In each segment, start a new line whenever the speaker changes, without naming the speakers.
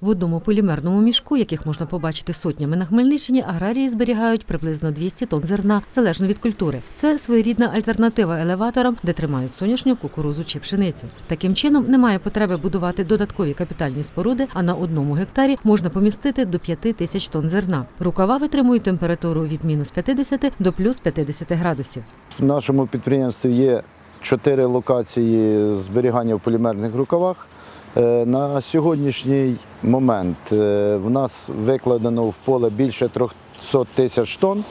В одному полімерному мішку, яких можна побачити сотнями на Хмельниччині, аграрії зберігають приблизно 200 тонн зерна залежно від культури. Це своєрідна альтернатива елеваторам, де тримають соняшню, кукурузу чи пшеницю. Таким чином немає потреби будувати додаткові капітальні споруди, а на одному гектарі можна помістити до 5 тисяч тонн зерна. Рукава витримують температуру від мінус 50 до плюс 50 градусів.
В нашому підприємстві є чотири локації зберігання в полімерних рукавах. Е, На сьогоднішній момент е, в нас викладено в поле більше 300 тисяч тонн.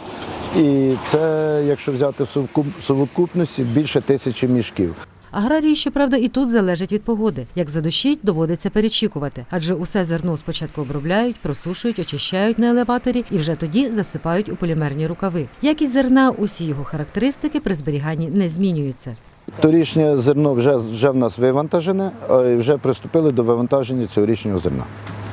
І це, якщо взяти в совокупності, більше тисячі мішків.
Аграрії, щоправда, і тут залежить від погоди. Як задощить, доводиться перечікувати, адже усе зерно спочатку обробляють, просушують, очищають на елеваторі і вже тоді засипають у полімерні рукави. Якість зерна, усі його характеристики при зберіганні не змінюються.
Торішнє зерно вже, вже в нас вивантажене, а і вже приступили до вивантаження цьогорічнього зерна.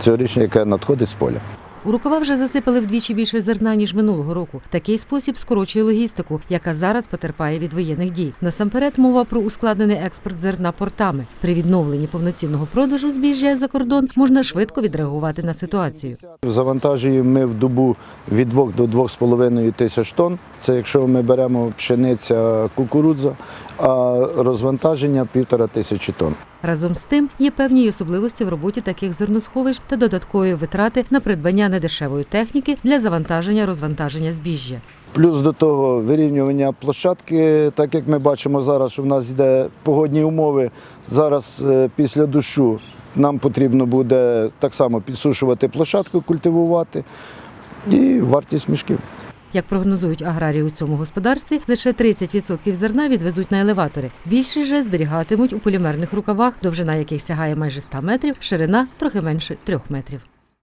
Цьогорічне, яке надходить з поля.
У рукава вже засипали вдвічі більше зерна ніж минулого року. Такий спосіб скорочує логістику, яка зараз потерпає від воєнних дій. Насамперед мова про ускладнений експорт зерна портами. При відновленні повноцінного продажу збіжжя за кордон можна швидко відреагувати на ситуацію.
Завантажуємо ми в добу від 2 до 2,5 тисяч тонн. Це якщо ми беремо пшениця, кукурудза, а розвантаження півтора тисячі тонн.
Разом з тим є певні й особливості в роботі таких зерносховищ та додаткові витрати на придбання недешевої техніки для завантаження розвантаження збіжжя.
Плюс до того вирівнювання площадки, так як ми бачимо зараз, що в нас йде погодні умови. Зараз е, після дощу нам потрібно буде так само підсушувати площадку, культивувати і вартість мішків.
Як прогнозують аграрії у цьому господарстві, лише 30% зерна відвезуть на елеватори. Більшість же зберігатимуть у полімерних рукавах, довжина яких сягає майже 100 метрів, ширина трохи менше 3 метрів.